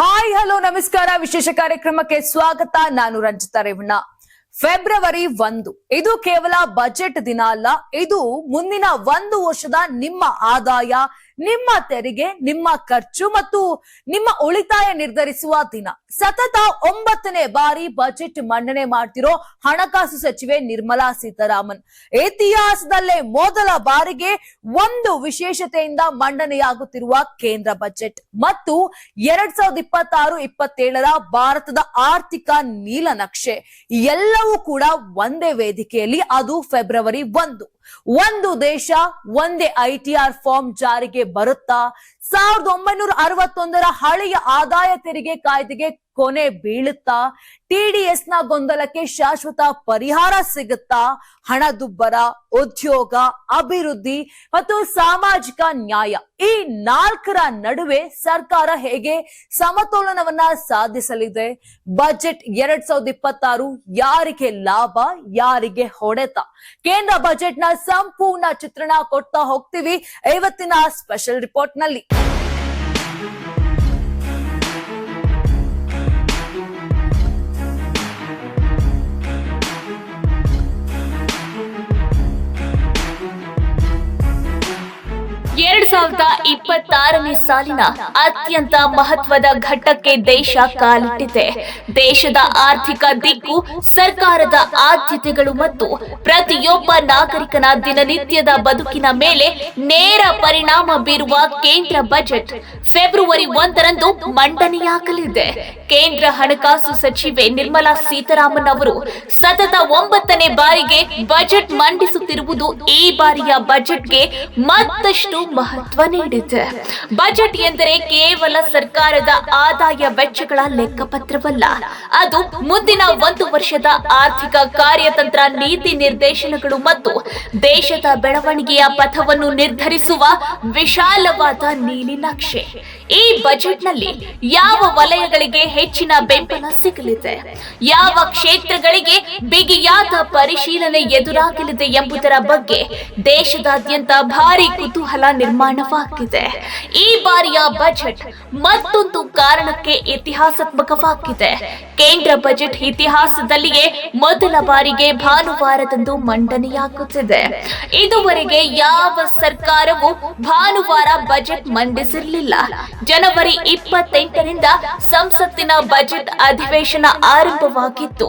Hi hello ನಮಸ್ಕಾರ. ವಿಶೇಷ ಕಾರ್ಯಕ್ರಮಕ್ಕೆ ಸ್ವಾಗತ. ನಾನು ರಂಜಿತಾ ರೇವಣ್ಣ. ಫೆಬ್ರವರಿ ಒಂದು. ಇದು ಕೇವಲ ಬಜೆಟ್ ದಿನ ಅಲ್ಲ. ಇದು ಮುಂದಿನ ಒಂದು ವರ್ಷದ ನಿಮ್ಮ ಆದಾಯ, ನಿಮ್ಮ ತೆರಿಗೆ, ನಿಮ್ಮ ಖರ್ಚು ಮತ್ತು ನಿಮ್ಮ ಉಳಿತಾಯ ನಿರ್ಧರಿಸುವ ದಿನ. ಸತತ ಒಂಬತ್ತನೇ ಬಾರಿ ಬಜೆಟ್ ಮಂಡನೆ ಮಾಡ್ತಿರೋ ಹಣಕಾಸು ಸಚಿವೆ ನಿರ್ಮಲಾ ಸೀತಾರಾಮನ್. ಇತಿಹಾಸದಲ್ಲೇ ಮೊದಲ ಬಾರಿಗೆ ಒಂದು ವಿಶೇಷತೆಯಿಂದ ಮಂಡನೆಯಾಗುತ್ತಿರುವ ಕೇಂದ್ರ ಬಜೆಟ್ ಮತ್ತು ಎರಡ್ ಸಾವಿರದ ಇಪ್ಪತ್ತಾರು, ಇಪ್ಪತ್ತೇಳರ ಭಾರತದ ಆರ್ಥಿಕ ನೀಲನಕ್ಷೆ. ಎಲ್ಲವೂ ಕೂಡ ಒಂದೇ ವೇದಿಕೆಯಲ್ಲಿ, ಅದು ಫೆಬ್ರವರಿ ಒಂದು. ಒಂದು ದೇಶ, ಒಂದೇ ಐಟಿಆರ್ ಫಾರ್ಮ್ ಜಾರಿಗೆ ಬರುತ್ತಾ? ಸಾವಿರದ ಒಂಬೈನೂರ ಅರವತ್ತೊಂದರ ಹಳೆಯ ಆದಾಯ ತೆರಿಗೆ ಕಾಯ್ದೆಗೆ ಕೊನೆ ಬೀಳುತ್ತಾ? ಟಿಡಿಎಸ್ನ ಗೊಂದಲಕ್ಕೆ ಶಾಶ್ವತ ಪರಿಹಾರ ಸಿಗುತ್ತಾ? ಹಣದುಬ್ಬರ ಉದ್ಯೋಗ, ಅಭಿವೃದ್ಧಿ ಮತ್ತು ಸಾಮಾಜಿಕ ನ್ಯಾಯ ಈ ನಾಲ್ಕರ ನಡುವೆ ಸರ್ಕಾರ ಹೇಗೆ ಸಮತೋಲನವನ್ನ ಸಾಧಿಸಲಿದೆ? ಬಜೆಟ್ ಎರಡ್ ಸಾವಿರದ ಇಪ್ಪತ್ತಾರು ಯಾರಿಗೆ ಲಾಭ, ಯಾರಿಗೆ ಹೊಡೆತ? ಕೇಂದ್ರ ಬಜೆಟ್ನ ಸಂಪೂರ್ಣ ಚಿತ್ರಣ ಕೊಡ್ತಾ ಹೋಗ್ತೀವಿ ಇವತ್ತಿನ ಸ್ಪೆಷಲ್ ರಿಪೋರ್ಟ್ನಲ್ಲಿ ಎರಡ್ ಸಾವಿರದ ಇಪ್ಪತ್ತಾರನೇ ಸಾಲಿನ ಅತ್ಯಂತ ಮಹತ್ವದ ಘಟ್ಟಕ್ಕೆ ದೇಶ ಕಾಲಿಟ್ಟಿದೆ. ದೇಶದ ಆರ್ಥಿಕ ದಿಕ್ಕು, ಸರ್ಕಾರದ ಆದ್ಯತೆಗಳು ಮತ್ತು ಪ್ರತಿಯೊಬ್ಬ ನಾಗರಿಕನ ದಿನನಿತ್ಯದ ಬದುಕಿನ ಮೇಲೆ ನೇರ ಪರಿಣಾಮ ಬೀರುವ ಕೇಂದ್ರ ಬಜೆಟ್ ಫೆಬ್ರವರಿ ಒಂದರಂದು ಮಂಡನೆಯಾಗಲಿದೆ. ಕೇಂದ್ರ ಹಣಕಾಸು ಸಚಿವೆ ನಿರ್ಮಲಾ ಸೀತಾರಾಮನ್ ಅವರು ಸತತ ಒಂಬತ್ತನೇ ಬಾರಿಗೆ ಬಜೆಟ್ ಮಂಡಿಸುತ್ತಿರುವುದು ಈ ಬಾರಿಯ ಬಜೆಟ್ಗೆ ಮತ್ತಷ್ಟು ಮಹತ್ವ ನೀಡಿದೆ. ಬಜೆಟ್ ಎಂದರೆ ಕೇವಲ ಸರ್ಕಾರದ ಆದಾಯ ವೆಚ್ಚಗಳ ಲೆಕ್ಕಪತ್ರವಲ್ಲ. ಅದು ಮುಂದಿನ ಒಂದು ವರ್ಷದ ಆರ್ಥಿಕ ಕಾರ್ಯತಂತ್ರ ನೀತಿ ನಿರ್ದೇಶನಗಳು ಮತ್ತು ದೇಶದ ಬೆಳವಣಿಗೆಯ ಪಥವನ್ನು ನಿರ್ಧರಿಸುವ ವಿಶಾಲವಾದ ನೀಲಿ ನಕ್ಷೆ. ಈ ಬಜೆಟ್ನಲ್ಲಿ ಯಾವ ವಲಯಗಳಿಗೆ ಹೆಚ್ಚಿನ ಬೆಂಬಲ ಸಿಗಲಿದೆ? ಯಾವ ಕ್ಷೇತ್ರಗಳಿಗೆ ಬಿಗಿಯಾದ ಪರಿಶೀಲನೆ ಎದುರಾಗಲಿದೆ ಎಂಬುದರ ಬಗ್ಗೆ ದೇಶದಾದ್ಯಂತ ಭಾರಿ ಕುತೂಹಲ ನಿರ್ಮಾಣವಾಗಿದೆ ಈ ಬಾರಿಯ ಬಜೆಟ್ ಮತ್ತೊಂದು ಕಾರಣಕ್ಕೆ ಇತಿಹಾಸಾತ್ಮಕವಾಗಿದೆ. ಕೇಂದ್ರ ಬಜೆಟ್ ಇತಿಹಾಸದಲ್ಲಿಯೇ ಮೊದಲ ಬಾರಿಗೆ ಭಾನುವಾರದಂದು ಮಂಡನೆಯಾಗುತ್ತಿದೆ. ಇದುವರೆಗೆ ಯಾವ ಸರ್ಕಾರವೂ ಭಾನುವಾರ ಬಜೆಟ್ ಮಂಡಿಸಿರಲಿಲ್ಲ. ಜನವರಿ ಇಪ್ಪತ್ತೆಂಟರಿಂದ ಸಂಸತ್ತಿನ ಬಜೆಟ್ ಅಧಿವೇಶನ ಆರಂಭವಾಗಿತ್ತು.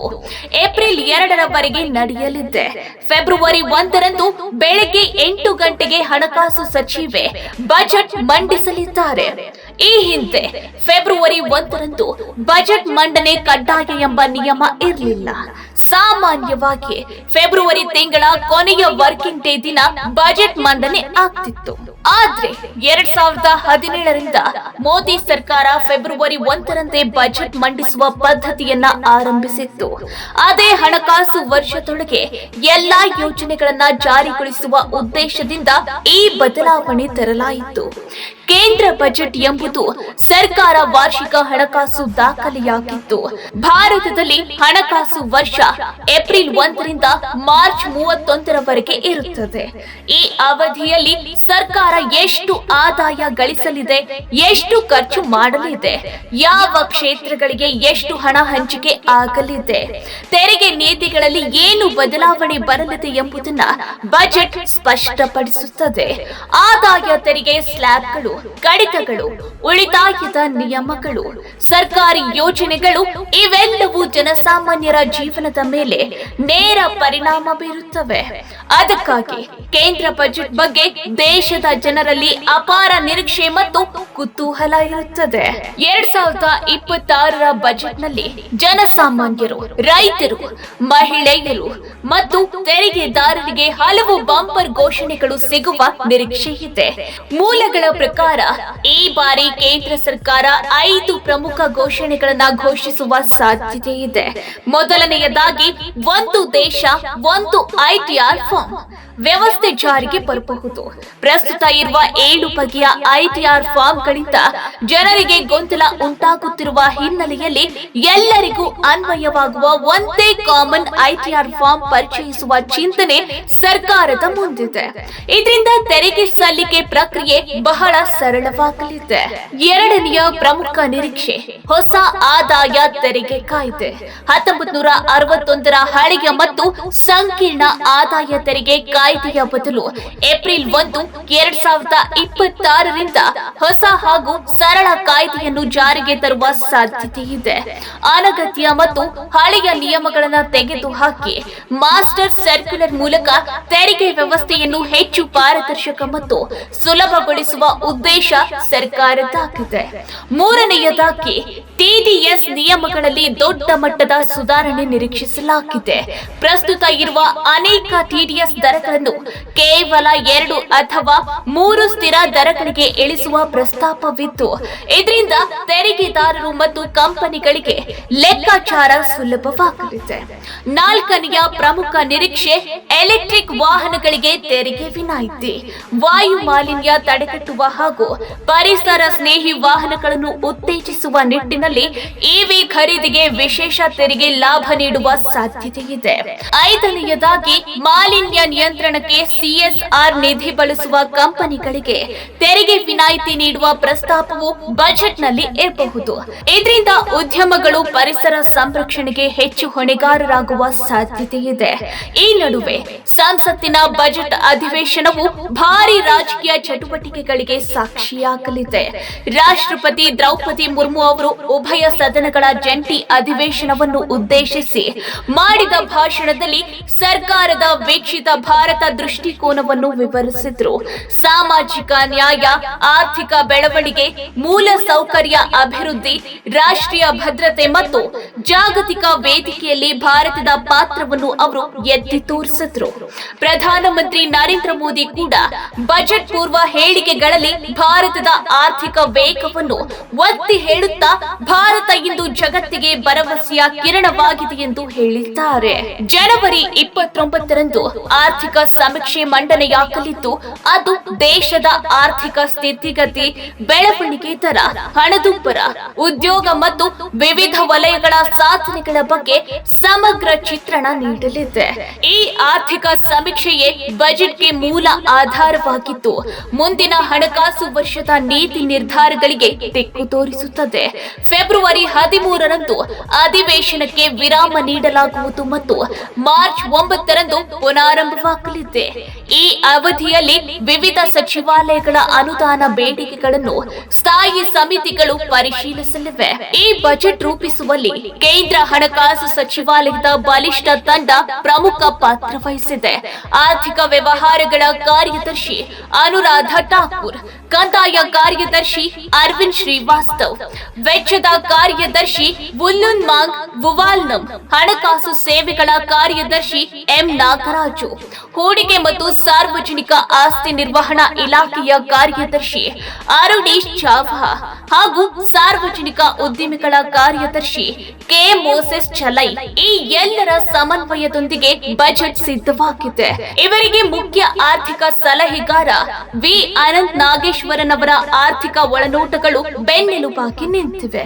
ಏಪ್ರಿಲ್ ಎರಡರವರೆಗೆ ನಡೆಯಲಿದೆ. ಫೆಬ್ರವರಿ ಒಂದರಂದು ಬೆಳಗ್ಗೆ ಎಂಟು ಗಂಟೆಗೆ ಹಣಕಾಸು ಸಚಿವೆ ಬಜೆಟ್ ಮಂಡಿಸಲಿದ್ದಾರೆ. ಈ ಹಿಂದೆ ಫೆಬ್ರವರಿ ಒಂದರಂದು ಬಜೆಟ್ ಮಂಡನೆ ಕಡ್ಡಾಯ ಎಂಬ ನಿಯಮ ಇರಲಿಲ್ಲ. ಸಾಮಾನ್ಯವಾಗಿ ಫೆಬ್ರವರಿ ತಿಂಗಳ ಕೊನೆಯ ವರ್ಕಿಂಗ್ ಡೇ ದಿನ ಬಜೆಟ್ ಮಂಡನೆ ಆಗ್ತಿತ್ತು. ಆದ್ರೆ ಎರಡ್ ಸಾವಿರದ ಹದಿನೇಳರಿಂದ ಮೋದಿ ಸರ್ಕಾರ ಫೆಬ್ರವರಿ ಒಂದರಂದೇ ಬಜೆಟ್ ಮಂಡಿಸುವ ಪದ್ಧತಿಯನ್ನ ಆರಂಭಿಸಿತ್ತು. ಅದೇ ಹಣಕಾಸು ವರ್ಷದೊಳಗೆ ಎಲ್ಲಾ ಯೋಜನೆಗಳನ್ನ ಜಾರಿಗೊಳಿಸುವ ಉದ್ದೇಶದಿಂದ ಈ ಬದಲಾವಣೆ ತರಲಾಯಿತು. ಕೇಂದ್ರ ಬಜೆಟ್ ಎಂಬುದು ಸರ್ಕಾರ ವಾರ್ಷಿಕ ಹಣಕಾಸು ದಾಖಲೆಯಾಗಿತ್ತು. ಭಾರತದಲ್ಲಿ ಹಣಕಾಸು ವರ್ಷ ಏಪ್ರಿಲ್ ಒಂದರಿಂದ ಮಾರ್ಚ್ ಮೂವತ್ತೊಂದರವರೆಗೆ ಇರುತ್ತದೆ. ಈ ಅವಧಿಯಲ್ಲಿ ಸರ್ಕಾರ ಎಷ್ಟು ಆದಾಯ ಗಳಿಸಲಿದೆ, ಎಷ್ಟು ಖರ್ಚು ಮಾಡಲಿದೆ, ಯಾವ ಕ್ಷೇತ್ರಗಳಿಗೆ ಎಷ್ಟು ಹಣ ಹಂಚಿಕೆ ಆಗಲಿದೆ, ತೆರಿಗೆ ನೀತಿಗಳಲ್ಲಿ ಏನು ಬದಲಾವಣೆ ಬರಲಿದೆ ಎಂಬುದನ್ನ ಬಜೆಟ್ ಸ್ಪಷ್ಟಪಡಿಸುತ್ತದೆ. ಆದಾಯ ತೆರಿಗೆ ಸ್ಲ್ಯಾಬ್ಗಳು, ಕಡಿತಗಳು, ಉಳಿತಾಯದ ನಿಯಮಗಳು, ಸರ್ಕಾರಿ ಯೋಜನೆಗಳು ಇವೆಲ್ಲವೂ ಜನಸಾಮಾನ್ಯರ ಜೀವನದ ಮೇಲೆ ನೇರ ಪರಿಣಾಮ ಬೀರುತ್ತವೆ. ಅದಕ್ಕಾಗಿ ಕೇಂದ್ರ ಬಜೆಟ್ ಬಗ್ಗೆ ದೇಶದ ಜನರಲ್ಲಿ ಅಪಾರ ನಿರೀಕ್ಷೆ ಮತ್ತು ಕುತೂಹಲ ಇರುತ್ತದೆ ಎರಡ್ ಸಾವಿರದ ಇಪ್ಪತ್ತಾರರ ಬಜೆಟ್ನಲ್ಲಿ ಜನಸಾಮಾನ್ಯರು, ರೈತರು, ಮಹಿಳೆಯರು ಮತ್ತು ತೆರಿಗೆದಾರರಿಗೆ ಹಲವು ಬಂಪರ್ ಘೋಷಣೆಗಳು ಸಿಗುವ ನಿರೀಕ್ಷೆ ಇದೆ. ಮೂಲಗಳ ಪ್ರಕಾರ, ಈ ಬಾರಿ ಕೇಂದ್ರ ಸರ್ಕಾರ ಐದು ಪ್ರಮುಖ ಘೋಷಣೆಗಳನ್ನ ಘೋಷಿಸುವ ಸಾಧ್ಯತೆ ಇದೆ. ಮೊದಲನೆಯದಾಗಿ, ಒಂದು ದೇಶ, ಒಂದು ಐಟಿಆರ್ ಫಾರ್ಮ್. ವ್ಯವಸ್ಥೆ ಜಾರಿಗೆ ಬರಬಹುದು. ಪ್ರಸ್ತುತ ಇರುವ ಏಳು ಬಗೆಯ ಐಟಿಆರ್ ಫಾರ್ಮ್ಗಳಿಂದ ಜನರಿಗೆ ಗೊಂದಲ ಉಂಟಾಗುತ್ತಿರುವ ಹಿನ್ನೆಲೆಯಲ್ಲಿ ಎಲ್ಲರಿಗೂ ಅನ್ವಯವಾಗುವ ಒಂದೇ ಕಾಮನ್ ಐಟಿಆರ್ ಫಾರ್ಮ್ ಪರಿಚಯಿಸುವ ಚಿಂತನೆ ಸರ್ಕಾರದ ಮುಂದಿದೆ. ಇದರಿಂದ ತೆರಿಗೆ ಸಲ್ಲಿಕೆ ಪ್ರಕ್ರಿಯೆ ಬಹಳ ಸರಳವಾಗಲಿದೆ. ಎರಡನೆಯ ಪ್ರಮುಖ ನಿರೀಕ್ಷೆ, ಹೊಸ ಆದಾಯ ತೆರಿಗೆ ಕಾಯ್ದೆ. ಹತ್ತೊಂಬತ್ ನೂರ ಅರವತ್ತೊಂದರ ಹಳೆಯ ಮತ್ತು ಸಂಕೀರ್ಣ ಆದಾಯ ತೆರಿಗೆ ಕಾಯ್ದೆಯ ಬದಲು ಏಪ್ರಿಲ್ ಒಂದು ಎರಡ್ ಸಾವಿರದ ಇಪ್ಪತ್ತಾರರಿಂದ ಹೊಸ ಹಾಗೂ ಸರಳ ಕಾಯ್ದೆಯನ್ನು ಜಾರಿಗೆ ತರುವ ಸಾಧ್ಯತೆ ಇದೆ ಅನಗತ್ಯ ಮತ್ತು ಹಳೆಯ ನಿಯಮಗಳನ್ನು ತೆಗೆದುಹಾಕಿ ಮಾಸ್ಟರ್ ಸರ್ಕ್ಯುಲರ್ ಮೂಲಕ ತೆರಿಗೆ ವ್ಯವಸ್ಥೆಯನ್ನು ಹೆಚ್ಚು ಪಾರದರ್ಶಕ ಮತ್ತು ಸುಲಭಗೊಳಿಸುವ ಉದ್ದೇಶ ಸರ್ಕಾರದ್ದಾಗಿದೆ. ಮೂರನೆಯದಾಗಿ ಟಿಡಿಎಸ್ ನಿಯಮಗಳಲ್ಲಿ ದೊಡ್ಡ ಮಟ್ಟದ ಸುಧಾರಣೆ ನಿರೀಕ್ಷಿಸಲಾಗಿದೆ. ಪ್ರಸ್ತುತ ಇರುವ ಅನೇಕ ಟಿಡಿಎಸ್ ದರಗಳನ್ನು ಕೇವಲ ಎರಡು ಅಥವಾ ಮೂರು ಸ್ಥಿರ ದರಗಳಿಗೆ ಇಳಿಸುವ ಪ್ರಸ್ತಾಪವಿದ್ದು ಇದರಿಂದ ತೆರಿಗೆದಾರರು ಮತ್ತು ಕಂಪನಿಗಳಿಗೆ ಲೆಕ್ಕಾಚಾರ ಸುಲಭವಾಗಲಿದೆ. ನಾಲ್ಕನೆಯ ಪ್ರಮುಖ ನಿರೀಕ್ಷೆ ಎಲೆಕ್ಟ್ರಿಕ್ ವಾಹನಗಳಿಗೆ ತೆರಿಗೆ ವಿನಾಯಿತಿ. ವಾಯು ಮಾಲಿನ್ಯ ತಡೆಗಟ್ಟುವ ಹಾಗೂ ಪರಿಸರ ಸ್ನೇಹಿ ವಾಹನಗಳನ್ನು ಉತ್ತೇಜಿಸುವ ನಿಟ್ಟಿನಲ್ಲಿ ಇವಿ ಖರೀದಿಗೆ ವಿಶೇಷ ತೆರಿಗೆ ಲಾಭ ನೀಡುವ ಸಾಧ್ಯತೆ ಇದೆ ಐದನೆಯದಾಗಿ ಮಾಲಿನ್ಯ ನಿಯಂತ್ರಣಕ್ಕೆ ಸಿಎಸ್ಆರ್ ನಿಧಿ ಬಳಸುವ ಕಂಪನಿಗಳಿಗೆ ತೆರಿಗೆ ವಿನಾಯಿತಿ ನೀಡುವ ಪ್ರಸ್ತಾಪವು ಬಜೆಟ್ನಲ್ಲಿ ಇರಬಹುದು. ಇದರಿಂದ ಉದ್ಯಮಗಳು ಪರಿಸರ ಸಂರಕ್ಷಣೆಗೆ ಹೆಚ್ಚು ಹೊಣೆಗಾರರಾಗುವ ಸಾಧ್ಯತೆ ಇದೆ ಈ ನಡುವೆ ಸಂಸತ್ತಿನ ಬಜೆಟ್ ಅಧಿವೇಶನವು ಭಾರಿ ರಾಜಕೀಯ ಚಟುವಟಿಕೆಗಳಿಗೆ ಸಾಕ್ಷಿಯಾಗಲಿದೆ. ರಾಷ್ಟ್ರಪತಿ ದ್ರೌಪದಿ ಮುರ್ಮು ಅವರು ಉಭಯ ಸದನಗಳ ಜಂಟಿ ಅಧಿವೇಶನವನ್ನು ಉದ್ದೇಶಿಸಿ ಮಾಡಿದ ಭಾಷಣದಲ್ಲಿ ಸರ್ಕಾರದ ವೀಕ್ಷಿತ ಭಾರತ ದೃಷ್ಟಿಕೋನವನ್ನು ವಿವರಿಸಿದ್ರು. ಸಾಮಾಜಿಕ ನ್ಯಾಯ, ಆರ್ಥಿಕ ಬೆಳವಣಿಗೆ, ಮೂಲ ಸೌಕರ್ಯ ಅಭಿವೃದ್ಧಿ, ರಾಷ್ಟ್ರೀಯ ಭದ್ರತೆ ಮತ್ತು ಜಾಗತಿಕ ವೇದಿಕೆಯಲ್ಲಿ ಭಾರತದ ಪಾತ್ರವನ್ನು ಅವರು ಎತ್ತಿ ತೋರಿಸಿದ್ರು. ಪ್ರಧಾನಮಂತ್ರಿ ನರೇಂದ್ರ ಮೋದಿ ಕೂಡ ಬಜೆಟ್ ಪೂರ್ವ ಹೇಳಿಕೆಗಳಲ್ಲಿ ಭಾರತದ ಆರ್ಥಿಕ ವೇಗವನ್ನು ಒತ್ತಿ ಹೇಳುತ್ತಾ ಭಾರತ ಇಂದು ಜಗತ್ತಿಗೆ ಭರವಸೆಯ ಕಿರಣವಾಗಿದೆ ಎಂದು ಹೇಳಿದ್ದಾರೆ. ಜನವರಿ ಇಪ್ಪತ್ತೊಂಬತ್ತರಂದು ಆರ್ಥಿಕ ಸಮೀಕ್ಷೆ ಮಂಡನೆಯಾಗಲಿದ್ದು ಅದು ದೇಶದ ಆರ್ಥಿಕ ಸ್ಥಿತಿಗತಿ, ಬೆಳವಣಿಗೆ ದರ, ಹಣದುಬ್ಬರ, ಉದ್ಯೋಗ ಮತ್ತು ವಿವಿಧ ವಲಯಗಳ ಸಾಧನೆಗಳ ಬಗ್ಗೆ ಸಮಗ್ರ ಚಿತ್ರಣ ನೀಡಲಿದೆ. ಈ ಆರ್ಥಿಕ ಸಮೀಕ್ಷೆಯೇ ಬಜೆಟ್ಗೆ ಮೂಲ ಆಧಾರವಾಗಿದ್ದು, ಮುಂದಿನ ಹಣಕಾಸು ವರ್ಷದ ನೀತಿ ನಿರ್ಧಾರಗಳಿಗೆ ದಿಕ್ಕು ತೋರಿಸುತ್ತದೆ. ಫೆಬ್ರವರಿ ಹದಿಮೂರರಂದು ಅಧಿವೇಶನಕ್ಕೆ ವಿರಾಮ ನೀಡಲಾಗುವುದು ಮತ್ತು ಮಾರ್ಚ್ ಒಂಬತ್ತರಂದು ಪುನಾರಂಭವಾಗಲಿದೆ. Birlikte ಈ ಅವಧಿಯಲ್ಲಿ ವಿವಿಧ ಸಚಿವಾಲಯಗಳ ಅನುದಾನ ಬೇಡಿಕೆಗಳನ್ನು ಸ್ಥಾಯಿ ಸಮಿತಿಗಳು ಪರಿಶೀಲಿಸಲಿವೆ. ಈ ಬಜೆಟ್ ರೂಪಿಸುವಲ್ಲಿ ಕೇಂದ್ರ ಹಣಕಾಸು ಸಚಿವಾಲಯದ ಬಲಿಷ್ಠ ತಂಡ ಪ್ರಮುಖ ಪಾತ್ರ ವಹಿಸಿದೆ. ಆರ್ಥಿಕ ವ್ಯವಹಾರಗಳ ಕಾರ್ಯದರ್ಶಿ ಅನುರಾಧ ಠಾಕೂರ್, ಕಂದಾಯ ಕಾರ್ಯದರ್ಶಿ ಅರವಿಂದ್ ಶ್ರೀವಾಸ್ತವ್, ವೆಚ್ಚದ ಕಾರ್ಯದರ್ಶಿ ಬುಲ್ಲುನ್ ಮಾಂಗ್ ಬುವಾಲ್ನಂ ಹಣಕಾಸು ಸೇವೆಗಳ ಕಾರ್ಯದರ್ಶಿ ಎಂ ನಾಗರಾಜು, ಹೂಡಿಕೆ ಮತ್ತು ಸಾರ್ವಜನಿಕ ಆಸ್ತಿ ನಿರ್ವಹಣಾ ಇಲಾಖೆಯ ಕಾರ್ಯದರ್ಶಿ ಅರುಣೇಶ್ ಚಾವ್ಹಾ ಹಾಗೂ ಸಾರ್ವಜನಿಕ ಉದ್ಯಮಿಗಳ ಕಾರ್ಯದರ್ಶಿ ಕೆ ಮೋಸೆಸ್ ಚಲೈ ಈ ಎಲ್ಲರ ಸಮನ್ವಯದೊಂದಿಗೆ ಬಜೆಟ್ ಸಿದ್ಧವಾಗಿದೆ. ಇವರಿಗೆ ಮುಖ್ಯ ಆರ್ಥಿಕ ಸಲಹೆಗಾರ ವಿ. ಅನಂತ್ ನಾಗೇಶ್ವರನ್ ಅವರ ಆರ್ಥಿಕ ಒಳನೋಟಗಳು ಬೆನ್ನೆಲುಬಾಗಿ ನಿಂತಿವೆ.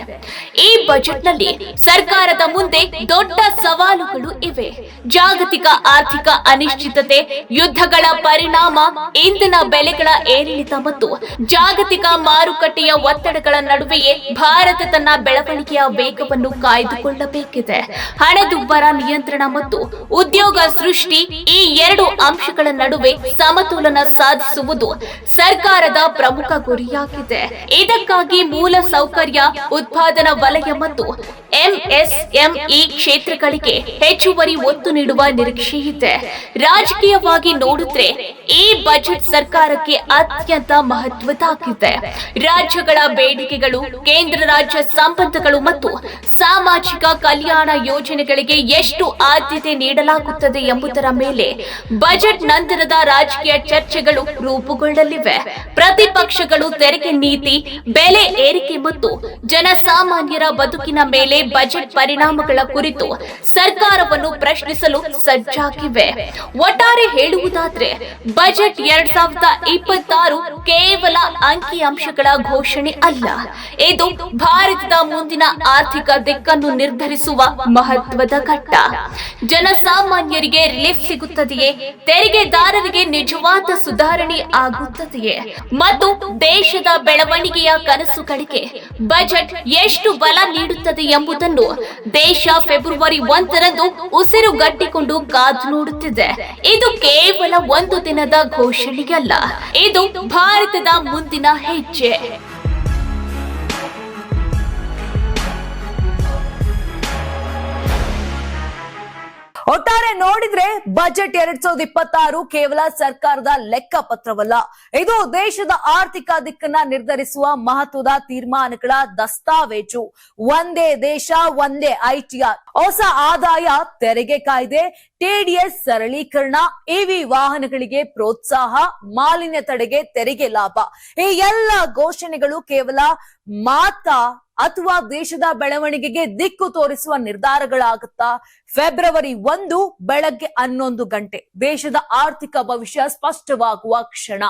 ಈ ಬಜೆಟ್ನಲ್ಲಿ ಸರ್ಕಾರದ ಮುಂದೆ ದೊಡ್ಡ ಸವಾಲುಗಳು ಇವೆ. ಜಾಗತಿಕ ಆರ್ಥಿಕ ಅನಿಶ್ಚಿತತೆ, ಯುದ್ಧಗಳ ಪರಿಣಾಮ ಇಂಧನ ಬೆಲೆಗಳ ಏರಿಳಿತ ಮತ್ತು ಜಾಗತಿಕ ಮಾರುಕಟ್ಟೆಯ ಒತ್ತಡಗಳ ನಡುವೆಯೇ ಭಾರತ ತನ್ನ ಬೆಳವಣಿಗೆಯ ವೇಗವನ್ನು ಕಾಯ್ದುಕೊಳ್ಳಬೇಕಿದೆ. ಹಣದುಬ್ಬರ ನಿಯಂತ್ರಣ ಮತ್ತು ಉದ್ಯೋಗ ಸೃಷ್ಟಿ ಈ ಎರಡು ಅಂಶಗಳ ನಡುವೆ ಸಮತೋಲನ ಸಾಧಿಸುವುದು ಸರ್ಕಾರದ ಪ್ರಮುಖ ಗುರಿಯಾಗಿದೆ. ಇದಕ್ಕಾಗಿ ಮೂಲ ಸೌಕರ್ಯ, ಉತ್ಪಾದನಾ ವಲಯ ಮತ್ತು ಎಂಎಸ್ಎಂಇ ಕ್ಷೇತ್ರಗಳಿಗೆ ಹೆಚ್ಚುವರಿ ಒತ್ತು ನೀಡುವ ನಿರೀಕ್ಷೆ ಇದೆ ರಾಜಕೀಯವಾಗಿ ಈ ಬಜೆಟ್ ಸರ್ಕಾರಕ್ಕೆ ಅತ್ಯಂತ ಮಹತ್ವದಾಗಿದೆ ರಾಜ್ಯಗಳ ಬೇಡಿಕೆಗಳು, ಕೇಂದ್ರ ರಾಜ್ಯ ಸಂಬಂಧಗಳು ಮತ್ತು ಸಾಮಾಜಿಕ ಕಲ್ಯಾಣ ಯೋಜನೆಗಳಿಗೆ ಎಷ್ಟು ಆದ್ಯತೆ ನೀಡಲಾಗುತ್ತದೆ ಎಂಬುದರ ಮೇಲೆ ಬಜೆಟ್ ನಂತರದ ರಾಜಕೀಯ ಚರ್ಚೆಗಳು ರೂಪುಗೊಳ್ಳಲಿವೆ. ಪ್ರತಿಪಕ್ಷಗಳು ತೆರಿಗೆ ನೀತಿ, ಬೆಲೆ ಏರಿಕೆ ಮತ್ತು ಜನಸಾಮಾನ್ಯರ ಬದುಕಿನ ಮೇಲೆ ಬಜೆಟ್ ಪರಿಣಾಮಗಳ ಕುರಿತು ಸರ್ಕಾರವನ್ನು ಪ್ರಶ್ನಿಸಲು ಸಜ್ಜಾಗಿವೆ. ಒಟ್ಟಾರೆ ಹೇಳುವುದಾದ್ರೆ ಬಜೆಟ್ ಎರಡ್ ಸಾವಿರದ ಇಪ್ಪತ್ತಾರು ಕೇವಲ ಅಂಕಿಅಂಶಗಳ ಘೋಷಣೆ ಅಲ್ಲ. ಇದು ಭಾರತದ ಮುಂದಿನ ಆರ್ಥಿಕ ದಿಕ್ಕನ್ನು ನಿರ್ಧರಿಸುವ ಮಹತ್ವದ ಘಟ್ಟ. ಜನಸಾಮಾನ್ಯರಿಗೆ ರಿಲೀಫ್ ಸಿಗುತ್ತದೆಯೇ? ತೆರಿಗೆದಾರರಿಗೆ ನಿಜವಾದ ಸುಧಾರಣೆ ಆಗುತ್ತದೆಯೇ? ಮತ್ತು ದೇಶದ ಬೆಳವಣಿಗೆಯ ಕನಸುಗಳಿಗೆ ಬಜೆಟ್ ಎಷ್ಟು ಬಲ ನೀಡುತ್ತದೆ ಎಂಬುದನ್ನು ದೇಶ ಫೆಬ್ರವರಿ ಒಂದರಂದು ಉಸಿರುಗಟ್ಟಿಕೊಂಡು ಕಾದು ನೋಡುತ್ತಿದೆ. ಇದು ಕೇವಲ ಒಂದು ದಿನದ ಘೋಷಣೆಯಲ್ಲ. ಇದು ಭಾರತದ ಮುಂದಿನ ಹೆಜ್ಜೆ. ಒಟ್ಟಾರೆ ನೋಡಿದ್ರೆ ಬಜೆಟ್ ಎರಡ್ ಸಾವಿರದ ಇಪ್ಪತ್ತಾರು ಕೇವಲ ಸರ್ಕಾರದ ಲೆಕ್ಕ ಪತ್ರವಲ್ಲ ಇದು ದೇಶದ ಆರ್ಥಿಕ ದಿಕ್ಕನ್ನ ನಿರ್ಧರಿಸುವ ಮಹತ್ವದ ತೀರ್ಮಾನಗಳ ದಸ್ತಾವೇಜು. ಒಂದೇ ದೇಶ, ಒಂದೇ ಐಟಿಆರ್ ಹೊಸ ಆದಾಯ, ತೆರಿಗೆ ಕಾಯ್ದೆ ಟಿಡಿಎಸ್ ಸರಳೀಕರಣ ಇವಿ ವಾಹನಗಳಿಗೆ ಪ್ರೋತ್ಸಾಹ, ಮಾಲಿನ್ಯ ತಡೆಗೆ ತೆರಿಗೆ ಲಾಭ. ಈ ಎಲ್ಲ ಘೋಷಣೆಗಳು ಕೇವಲ ಮಾತಾ ಅಥವಾ ದೇಶದ ಬೆಳವಣಿಗೆಗೆ ದಿಕ್ಕು ತೋರಿಸುವ ನಿರ್ಧಾರಗಳಾಗುತ್ತಾ? ಫೆಬ್ರವರಿ ಒಂದು, ಬೆಳಗ್ಗೆ ಹನ್ನೊಂದು ಗಂಟೆ. ದೇಶದ ಆರ್ಥಿಕ ಭವಿಷ್ಯ ಸ್ಪಷ್ಟವಾಗುವ ಕ್ಷಣ.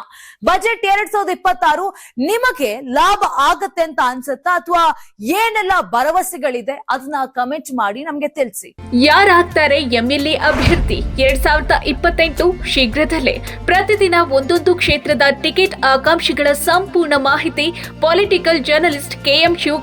ಬಜೆಟ್ ಎರಡ್ ಸಾವಿರದ ಇಪ್ಪತ್ತಾರು ನಿಮಗೆ ಲಾಭ ಆಗತ್ತೆ ಅಂತ ಅನ್ಸುತ್ತಾ? ಅಥವಾ ಏನೆಲ್ಲ ಭರವಸೆಗಳಿದೆ? ಅದನ್ನ ಕಮೆಂಟ್ ಮಾಡಿ ನಮ್ಗೆ ತಿಳಿಸಿ. ಯಾರಾಗ್ತಾರೆ ಎಂಎಲ್ಎ ಅಭ್ಯರ್ಥಿ? ಎರಡ್ ಸಾವಿರದ ಇಪ್ಪತ್ತೆಂಟು ಶೀಘ್ರದಲ್ಲೇ. ಪ್ರತಿದಿನ ಒಂದೊಂದು ಕ್ಷೇತ್ರದ ಟಿಕೆಟ್ ಆಕಾಂಕ್ಷಿಗಳ ಸಂಪೂರ್ಣ ಮಾಹಿತಿ. Political journalist KM